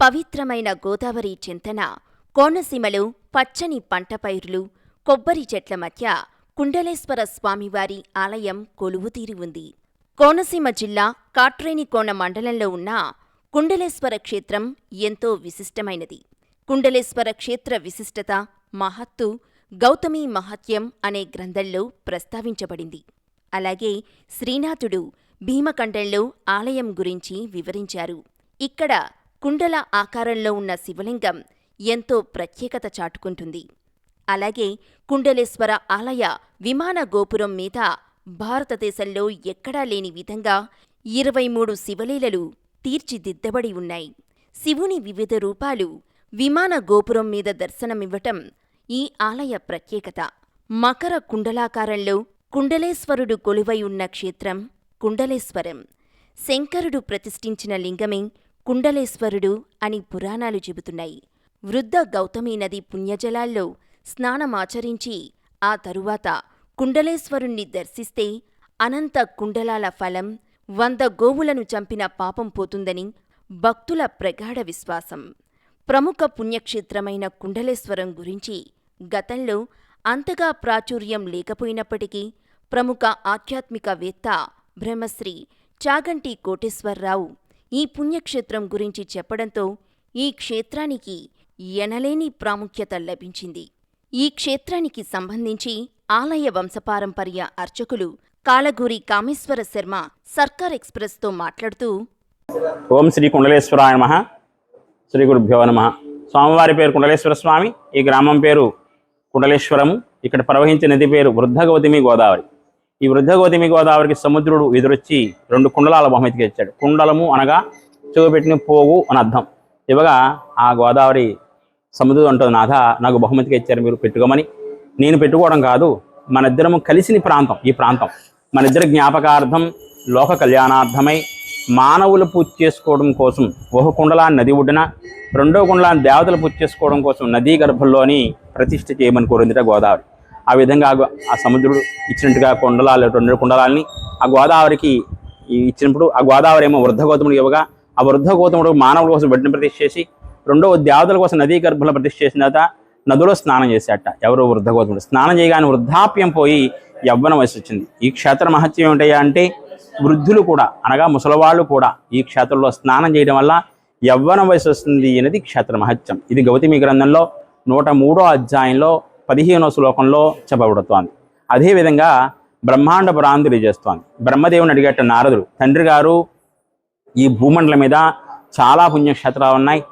పవిత్రమైన గోదావరి చింతన కోనసీమలో పచ్చని పంట పైరులు కొబ్బరి చెట్ల మధ్య కుండలేశ్వర స్వామివారి ఆలయం కొలువుతీరి ఉంది. కోనసీమ జిల్లా కాట్రేనికోన మండలంలో ఉన్న కుండలేశ్వర క్షేత్రం ఎంతో విశిష్టమైనది. కుండలేశ్వర క్షేత్ర విశిష్టత మహత్తు గౌతమి మహత్యం అనే గ్రంథంలో ప్రస్తావించబడింది. అలాగే శ్రీనాథుడు భీమకంఠంలో ఆలయం గురించి వివరించారు. ఇక్కడ కుండల ఆకారంలో ఉన్న శివలింగం ఎంతో ప్రత్యేకత చాటుకుంటుంది. అలాగే కుండలేశ్వర ఆలయ విమాన గోపురం మీద భారతదేశంలో ఎక్కడా లేని విధంగా ఇరవై మూడు శివలీలలు తీర్చిదిద్దబడి ఉన్నాయి. శివుని వివిధ రూపాలు విమాన గోపురం మీద దర్శనమివ్వటం ఈ ఆలయ ప్రత్యేకత. మకర కుండలాకారంలో కుండలేశ్వరుడు కొలువై ఉన్న క్షేత్రం కుండలేశ్వరం. శంకరుడు ప్రతిష్ఠించిన లింగమే కుండలేశ్వరుడు అని పురాణాలు చెబుతున్నాయి. వృద్ధ గౌతమి నది పుణ్యజలాల్లో స్నానమాచరించి ఆ తరువాత కుండలేశ్వరుణ్ణి దర్శిస్తే అనంత కుండలాల ఫలం వంద గోవులను చంపిన పాపం పోతుందని భక్తుల ప్రగాఢ విశ్వాసం. ప్రముఖ పుణ్యక్షేత్రమైన కుండలేశ్వరం గురించి గతంలో అంతగా ప్రాచుర్యం లేకపోయినప్పటికీ ప్రముఖ ఆధ్యాత్మికవేత్త బ్రహ్మశ్రీ చాగంటి కోటేశ్వరరావు ఈ పుణ్యక్షేత్రం గురించి చెప్పడంతో ఈ క్షేత్రానికి ఎనలేని ప్రాముఖ్యత లభించింది. ఈ క్షేత్రానికి సంబంధించి ఆలయ వంశపారంపర్య అర్చకులు కాలగూరి కామేశ్వర శర్మ సర్కార్ ఎక్స్ప్రెస్తో మాట్లాడుతూ ఓం శ్రీ కుండలేశ్వరాయ నమ. శ్రీ గురుభ్యో నమ. స్వామివారి పేరు కుండలేశ్వర స్వామి. ఈ గ్రామం పేరు కుండలేశ్వరము. ఇక్కడ ప్రవహించే నది పేరు వృద్ధగౌతమి గోదావరి. ఈ వృద్ధ గౌతమి గోదావరికి సముద్రుడు ఎదురొచ్చి రెండు కుండలాల బహుమతికి ఇచ్చాడు. కుండలము అనగా చూపెట్టిన పోగు అని అర్థం. ఇవగా ఆ గోదావరి సముద్రుడు అంటుంది నాథ నాకు బహుమతిగా ఇచ్చారు మీరు పెట్టుకోమని. నేను పెట్టుకోవడం కాదు మన ఇద్దరము కలిసిన ప్రాంతం ఈ ప్రాంతం. మన ఇద్దరి జ్ఞాపకార్థం లోక కళ్యాణార్థమై మానవులు పూజ చేసుకోవడం కోసం ఒక కుండలాన్ని నది ఒడ్డున రెండో కుండలాన్ని దేవతలు పూజ చేసుకోవడం కోసం నదీ గర్భంలోని ప్రతిష్ఠ చేయమని కోరిందిట గోదావరి. ఆ విధంగా ఆ సముద్రుడు ఇచ్చినట్టుగా కొండలాలు రెండు కుండలాల్ని ఆ గోదావరికి ఇచ్చినప్పుడు ఆ గోదావరి ఏమో వృద్ధ గౌతముడు ఇవ్వగా ఆ వృద్ధ గౌతముడు మానవుల కోసం బిడ్డను ప్రతిష్ఠ చేసి రెండో దేవతల కోసం నదీ గర్భంలో ప్రతిష్ఠ చేసిన తర్వాత నదిలో స్నానం చేశాట ఎవరు వృద్ధ గౌతముడు స్నానం చేయగానే వృద్ధాప్యం పోయి యవ్వన వయసు వచ్చింది. ఈ క్షేత్ర మహత్యం ఏమిటయ్యా అంటే వృద్ధులు కూడా అనగా ముసలివాళ్ళు కూడా ఈ క్షేత్రంలో స్నానం చేయడం వల్ల యవ్వన వయసు వస్తుంది అనేది క్షేత్ర మహత్యం. ఇది గౌతమి గ్రంథంలో నూట మూడో అధ్యాయంలో పదిహేనో శ్లోకంలో చెప్పబడుతోంది. అదేవిధంగా బ్రహ్మాండ పురాణం తెలియజేస్తోంది. బ్రహ్మదేవుని అడిగేట నారదుడు తండ్రి గారు ఈ భూమండలం మీద చాలా పుణ్యక్షేత్రాలు ఉన్నాయి.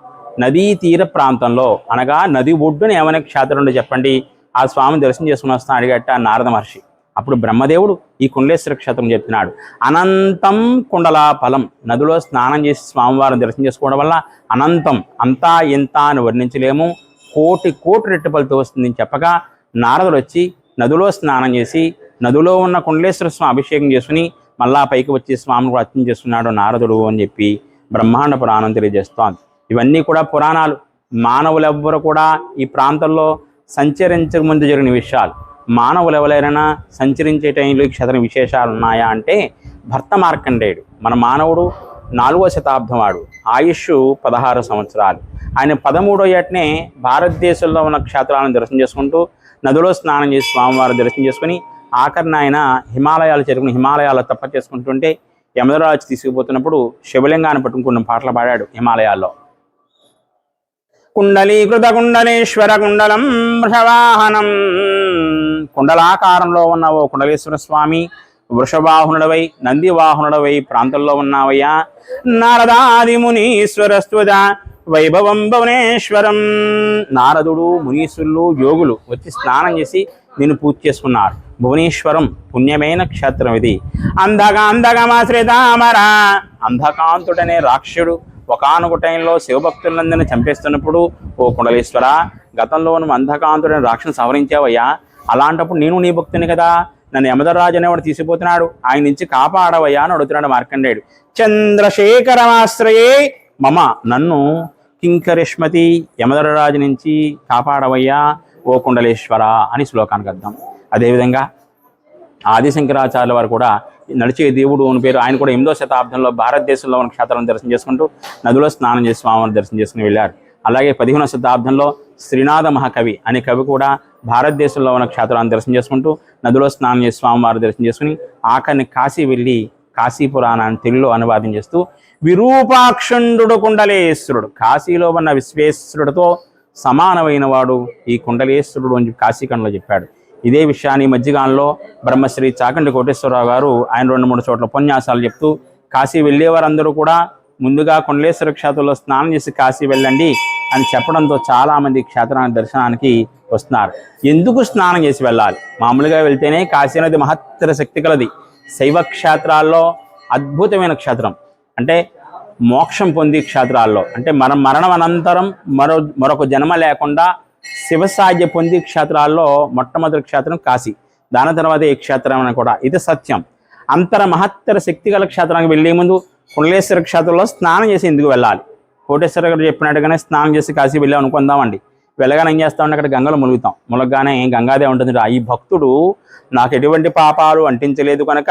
నదీ తీర ప్రాంతంలో అనగా నది ఒడ్డున ఏమైనా క్షేత్రం ఉందో చెప్పండి. ఆ స్వామిని దర్శనం చేసుకుని వస్తాను అడిగట్ట నారద మహర్షి. అప్పుడు బ్రహ్మదేవుడు ఈ కుండలేశ్వర క్షేత్రం చెప్తున్నాడు అనంతం కుండలా ఫలం నదిలో స్నానం చేసి స్వామివారిని దర్శనం చేసుకోవడం వల్ల అనంతం అంతా ఇంత అని వర్ణించలేము. కోటి కోటి రెట్టు వస్తుందని చెప్పగా నారదుడు వచ్చి నదిలో స్నానం చేసి నదిలో ఉన్న కుండలేశ్వర స్వామి అభిషేకం చేసుకుని మళ్ళా పైకి వచ్చి స్వామిని కూడా అర్చన చేస్తున్నాడు నారదుడు అని చెప్పి బ్రహ్మాండ పురాణం తెలియజేస్తోంది. ఇవన్నీ కూడా పురాణాలు. మానవులెవ్వరు కూడా ఈ ప్రాంతంలో సంచరించక ముందు జరిగిన విషయాలు. మానవులు ఎవరైనా సంచరించే టైంలో ఈ విశేషాలు ఉన్నాయా అంటే భర్త మార్కండేయుడు. మన మానవుడు నాలుగో శతాబ్దం వాడు. ఆయుష్ పదహారు సంవత్సరాలు. ఆయన పదమూడో ఏటనే భారతదేశంలో ఉన్న క్షేత్రాలను దర్శనం చేసుకుంటూ నదిలో స్నానం చేసి స్వామివారి దర్శనం చేసుకుని ఆఖరిన ఆయన హిమాలయాలు చేరుకుని హిమాలయాలు తప్ప చేసుకుంటుంటే యమధరాజు తీసుకుపోతున్నప్పుడు శివలింగాన్ని పట్టుకున్న పాటలు పాడాడు హిమాలయాల్లో. కుండలీకృత కుండలేశ్వర కుండలం వృషవాహనం కుండలాకారంలో ఉన్న ఓ కుండలేశ్వర స్వామి వృషవాహనుడవై నందివాహనుడవై ప్రాంతంలో ఉన్నావయ్యా? నారదాది మునీశ్వరస్తుద వైభవం భువనేశ్వరం. నారదుడు మునీశ్వరులు యోగులు వచ్చి స్నానం చేసి నిన్ను పూజ చేసుకున్నారు. భువనేశ్వరం పుణ్యమైన క్షేత్రం ఇది అందగా అందగమాశ్రితామర అంధకాంతుడనే రాక్షుడు ఒకనొక టైంలో శివభక్తులందరినీ చంపేస్తున్నప్పుడు ఓ కుండలేశ్వర గతంలో నువ్వు అంధకాంతుడని రాక్షను సవరించావయ్యా. అలాంటప్పుడు నేను నీ భక్తుని కదా? నన్ను యమధరాజు అనేవాడు తీసిపోతున్నాడు. ఆయన నుంచి కాపాడవయ్యా అని అడుగుతున్నాడు మార్కండేయుడు. చంద్రశేఖరమాశ్రయే మమ నన్ను కింకరిష్మతి యమధరరాజు నుంచి కాపాడవయ్యా ఓ కుండలేశ్వర అని శ్లోకానికి అర్థం అదేవిధంగా ఆదిశంకరాచార్యుల వారు కూడా నడిచే దేవుడు అని పేరు ఆయన కూడా ఎనిమిదో శతాబ్దంలో భారతదేశంలో ఉన్న క్షేత్రాలను దర్శనం చేసుకుంటూ నదిలో స్నానం చేసి స్వామిని దర్శనం చేసుకుని వెళ్ళారు. అలాగే పదిహేనవ శతాబ్దంలో శ్రీనాథ మహాకవి అనే కవి కూడా భారతదేశంలో ఉన్న క్షేత్రాలను దర్శనం చేసుకుంటూ నదిలో స్నానం చేసి స్వామివారి దర్శనం చేసుకుని ఆఖరిని కాశీ వెళ్ళి కాశీ పురాణాన్ని తెలుగులో అనువాదం చేస్తూ విరూపాక్షుండు కుండలేశ్వరుడు. కాశీలో ఉన్న విశ్వేశ్వరుడితో సమానమైన వాడు ఈ కుండలేశ్వరుడు అని కాశీఖండలో చెప్పాడు. ఇదే విషయాన్ని ఈ మధ్యకాలంలో బ్రహ్మశ్రీ చాకండి కోటేశ్వరరావు గారు ఆయన రెండు మూడు చోట్ల ఉపన్యాసాలు చెప్తూ కాశీ వెళ్ళేవారందరూ కూడా ముందుగా కుండలేశ్వర క్షేత్రంలో స్నానం చేసి కాశీ వెళ్ళండి అని చెప్పడంతో చాలామంది క్షేత్రాన్ని దర్శనానికి వస్తున్నారు. ఎందుకు స్నానం చేసి వెళ్ళాలి? మామూలుగా వెళ్తేనే కాశీ అనేది మహత్తర శక్తి కలది. శైవ క్షేత్రాల్లో అద్భుతమైన క్షేత్రం. అంటే మోక్షం పొంది క్షేత్రాల్లో. అంటే మన మరణం అనంతరం మరో మరొక జన్మ లేకుండా శివసాధ్య పొంది క్షేత్రాల్లో మొట్టమొదటి క్షేత్రం కాశీ. దాని తర్వాత ఈ క్షేత్రం అని కూడా. ఇది సత్యం. అంతర మహత్తర శక్తి గల క్షేత్రానికి వెళ్ళే ముందు కుండలేశ్వర క్షేత్రంలో స్నానం చేసి ఎందుకు వెళ్ళాలి. కోటేశ్వర గారు చెప్పినట్టుగానే స్నానం చేసి కాశీ వెళ్ళాం అనుకుందామండి. వెళ్ళగానే ఏం చేస్తామంటే అక్కడ గంగలో మునుగుతాం. మునగగానే గంగాదే ఉంటుంది ఈ భక్తుడు నాకు ఎటువంటి పాపాలు అంటించలేదు కనుక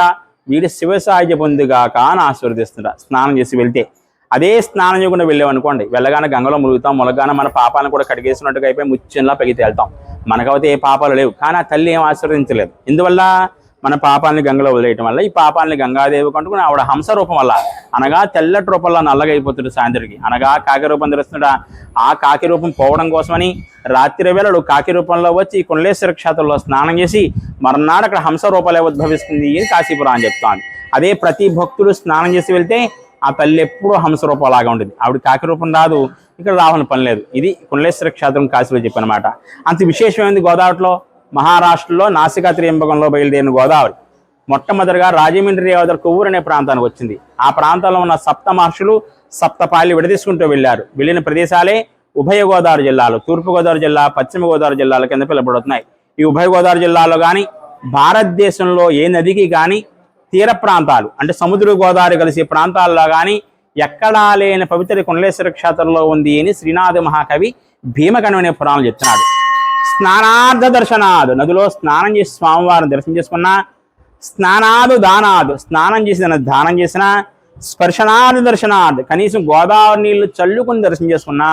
వీడి శివసాయ పొందుగాక అని ఆశీర్వదిస్తుంట స్నానం చేసి వెళ్తే. అదే స్నానం చేయకుండా వెళ్ళాం అనుకోండి. వెళ్ళగానే గంగలో మునుగుతాం. మునగగానే మన పాపాలను కూడా కడిగేసినట్టుగా అయిపోయి ముత్యంలా పెగితే వెళ్తాం. మనకైతే ఏ పాపాలు లేవు. కానీ ఆ తల్లి ఏం ఆశీర్వదించలేదు. ఎందువల్ల? మన పాపాలని గంగలో వదిలేయటం వల్ల ఈ పాపాలని గంగాదేవి కంటుకుని ఆవిడ హంస రూపం వల్ల అనగా తెల్లటి రూపంలో నల్లగా సాయంత్రుడికి అనగా కాకి రూపం ధరిస్తున్న ఆ కాకి రూపం పోవడం కోసమని రాత్రి వేళలు కాకి రూపంలో వచ్చి కుండలేశ్వర క్షేత్రంలో స్నానం చేసి మర్నాడు అక్కడ హంస రూపాలే ఉద్భవిస్తుంది అని కాశీపురం అని చెప్తాను అదే ప్రతి భక్తుడు స్నానం చేసి వెళ్తే ఆ తల్లి ఎప్పుడూ హంస రూపంలాగా ఉంటుంది. ఆవిడ కాకి రూపం రాదు. ఇక్కడ రావాలని పని లేదు. ఇది కుండలేశ్వర క్షేత్రం కాశీలో చెప్పనమాట. అంత విశేషమైంది గోదావరిలో? మహారాష్ట్రలో నాసికా త్రియంబకంలో బయలుదేరిన గోదావరి. మొట్టమొదటిగా రాజమండ్రి అవతల కొవ్వూరు అనే ప్రాంతానికి వచ్చింది. ఆ ప్రాంతంలో ఉన్న సప్త మహర్షులు సప్తపాయలు విడదీసుకుంటూ వెళ్ళారు. వెళ్ళిన ప్రదేశాలే ఉభయ గోదావరి జిల్లాలు. తూర్పుగోదావరి జిల్లా పశ్చిమ గోదావరి జిల్లాల కింద పిలువబడుతున్నాయి. ఈ ఉభయ గోదావరి జిల్లాలో కానీ భారతదేశంలో ఏ నదికి కానీ తీర ప్రాంతాలు అంటే సముద్ర గోదావరి కలిసే ప్రాంతాల్లో కానీ ఎక్కడా లేని పవిత్ర కుండలేశ్వర క్షేత్రంలో ఉంది అని శ్రీనాథ మహాకవి భీమకణం అనే పురాణాలు చెప్తున్నాడు. స్నానార్థ దర్శనాదు. నదిలో స్నానం చేసి స్వామివారిని దర్శనం చేసుకున్నా స్నానాదు దానాదు. స్నానం చేసి దానం చేసిన స్పర్శనాది దర్శనాద్. కనీసం గోదావరి నీళ్ళు చల్లుకుని దర్శనం చేసుకున్నా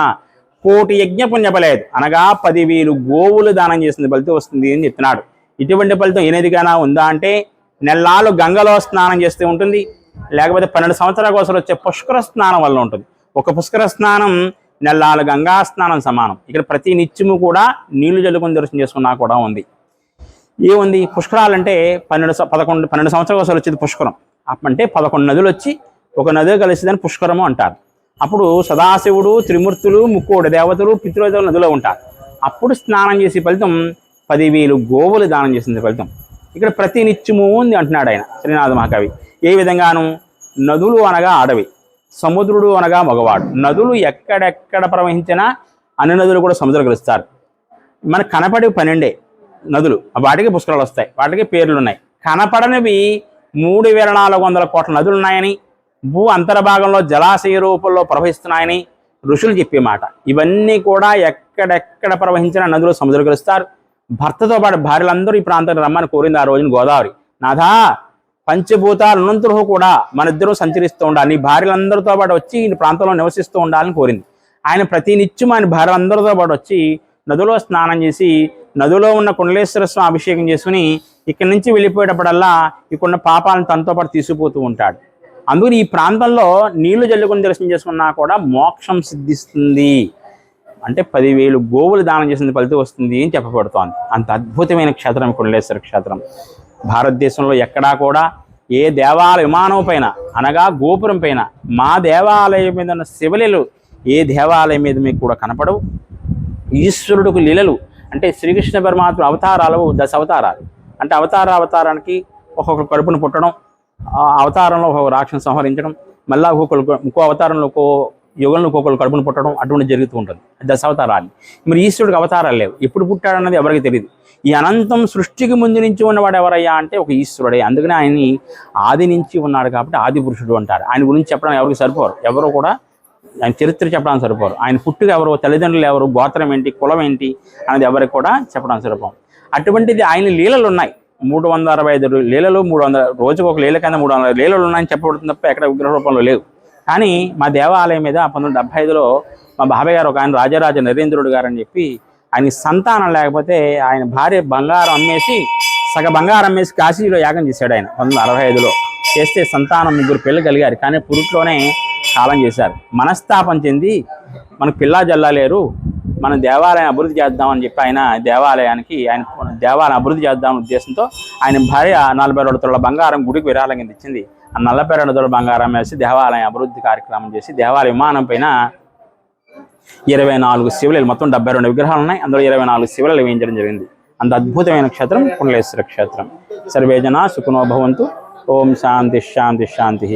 కోటి యజ్ఞ పుణ్యపలేదు అనగా పదివేలు గోవులు దానం చేసిన ఫలితం వస్తుంది అని చెప్తున్నాడు. ఇటువంటి ఫలితం ఏనేదిగానా ఉందా అంటే నెల్లాళ్ళు గంగలో స్నానం చేస్తే ఉంటుంది. లేకపోతే పన్నెండు సంవత్సరాల కోసం వచ్చే పుష్కర స్నానం వల్ల ఉంటుంది. ఒక పుష్కర స్నానం నెల్లాళ్ళు గంగా స్నానం సమానం. ఇక్కడ ప్రతి నిత్యము కూడా నీళ్ళు చల్లుకొని దర్శనం చేసుకున్నా కూడా ఉంది. ఏముంది? పుష్కరాలు అంటే పన్నెండు పదకొండు పన్నెండు సంవత్సరాల కోసం వచ్చేది పుష్కరం. అంటే పదకొండు నదులు వచ్చి ఒక నది కలిసిదని పుష్కరము అంటారు. అప్పుడు సదాశివుడు త్రిమూర్తులు ముక్కోడు దేవతలు పితృదేవులు నదిలో ఉంటారు. అప్పుడు స్నానం చేసే ఫలితం పదివేలు గోవులు దానం చేసింది ఫలితం. ఇక్కడ ప్రతి నిత్యము ఉంది అంటున్నాడు ఆయన శ్రీనాథ మహాకవి. ఏ విధంగాను? నదులు అనగా అడవి సముద్రుడు అనగా మగవాడు. నదులు ఎక్కడెక్కడ ప్రవహించినా అన్ని నదులు కూడా సముద్రం కలుస్తారు. మనకు కనపడే పన్నెండే నదులు వాటికి పుష్కరాలు వస్తాయి వాటికి పేర్లు ఉన్నాయి. కనపడనివి మూడు వేల నాలుగు వందల కోట్ల నదులు ఉన్నాయని భూ అంతర్భాగంలో జలాశయ రూపంలో ప్రవహిస్తున్నాయని ఋషులు చెప్పే మాట. ఇవన్నీ కూడా ఎక్కడెక్కడ ప్రవహించిన నదులు సముద్రం కలుస్తారు. భర్తతో పాటు భార్యలందరూ ఈ ప్రాంతానికి రమ్మని కోరింది ఆ రోజున గోదావరి. నాథా పంచభూతాలు కూడా మన ఇద్దరు సంచరిస్తూ ఉండాలి. నీ భార్యలందరితో పాటు వచ్చి ఈ ప్రాంతంలో నివసిస్తూ ఉండాలని కోరింది. ఆయన ప్రతి నిత్యం ఆయన భార్యలందరితో పాటు వచ్చి నదిలో స్నానం చేసి నదిలో ఉన్న కుండలేశ్వర స్వామి అభిషేకం చేసుకుని ఇక్కడి నుంచి వెళ్ళిపోయేటప్పుడల్లా ఇక్కడున్న పాపాలను తనతో పాటు తీసుకుపోతూ ఉంటాడు. అందుకని ఈ ప్రాంతంలో నీళ్ళు జల్లుకుని దర్శనం చేసుకున్నా కూడా మోక్షం సిద్ధిస్తుంది. అంటే పదివేలు గోవులు దానం చేసిన ఫలితం వస్తుంది అని చెప్పబడుతోంది. అంత అద్భుతమైన క్షేత్రం కుండలేశ్వర క్షేత్రం. భారతదేశంలో ఎక్కడా కూడా ఏ దేవాలయ విమానం పైన అనగా గోపురం పైన మా దేవాలయం మీద ఉన్న శివలీలు ఏ దేవాలయం మీద మీకు కూడా కనపడవు. ఈశ్వరుడికి లీలలు అంటే శ్రీకృష్ణ పరమాత్మ అవతారాలు దశ అవతారాలు. అంటే అవతార అవతారానికి ఒక్కొక్క కడుపును పుట్టడం అవతారంలో ఒక రాక్షను సంహరించడం మళ్ళా ఒక్కొక్కరు ఇంకో అవతారంలో ఒక్కో యుగంలో ఒక్కొక్కరు కడుపును పుట్టడం అటువంటి జరుగుతూ ఉంటుంది. దశావతారాలు. మరి ఈశ్వరుడికి అవతారాలు లేవు. ఎప్పుడు పుట్టాడన్నది ఎవరికి తెలియదు ఈ అనంతం సృష్టికి ముందు నుంచి ఉన్నవాడు ఎవరయ్యా అంటే ఒక ఈశ్వరుడే. అందుకని ఆయన్ని ఆది నుంచి ఉన్నాడు కాబట్టి ఆది పురుషుడు అంటారు. ఆయన గురించి చెప్పడం ఎవరికి సరిపోరు. ఎవరు కూడా ఆయన చరిత్ర చెప్పడానికి సరిపోరు. ఆయన పుట్టుక ఎవరు తల్లిదండ్రులు ఎవరు గోత్రం ఏంటి కులం ఏంటి అనేది ఎవరికి కూడా చెప్పడానికి సరిపోరు అటువంటిది ఆయన లీలలు ఉన్నాయి. మూడు వందల అరవై ఐదు లీలలు మూడు వందల రోజుకు ఒక లీల కింద మూడు వందల లీలలు ఉన్నాయని చెప్పబడుతుంది తప్ప ఎక్కడ విగ్రహ రూపంలో లేవు. కానీ మా దేవాలయం మీద పంతొమ్మిది వందల డెబ్బై ఐదులో మా బాబాయ్ గారు ఒక ఆయన రాజరాజ నరేంద్రుడు గారు అని చెప్పి ఆయన సంతానం లేకపోతే ఆయన భార్య బంగారం అమ్మేసి సగ బంగారం అమ్మేసి కాశీలో యాగం చేశాడు ఆయన పంతొమ్మిది వందల అరవై ఐదులో. చేస్తే సంతానం ముగ్గురు పిల్లలు కలిగారు. కానీ పురుట్లోనే కాలం చేశారు. మనస్తాపం చెంది మనకు పిల్లా జల్లాలేరు మనం దేవాలయం అభివృద్ధి చేద్దామని చెప్పి ఆయన దేవాలయానికి ఆయన దేవాలయం అభివృద్ధి చేద్దాం ఉద్దేశంతో ఆయన భార్య నలభై రెండు తుల బంగారం గుడికి విరాళం కింద ఇచ్చింది. ఆ నలభై రెండు తుల బంగారం వేసి దేవాలయం అభివృద్ధి కార్యక్రమం చేసి దేవాలయ విమానం పైన ఇరవై నాలుగు శివలు మొత్తం డెబ్బై రెండు విగ్రహాలు ఉన్నాయి. అందులో ఇరవై నాలుగు శివలు వేయించడం జరిగింది. అంత అద్భుతమైన క్షేత్రం కుండలేశ్వర క్షేత్రం. సర్వేజన సుఖనోభవంతు ఓం శాంతి శాంతి శాంతి.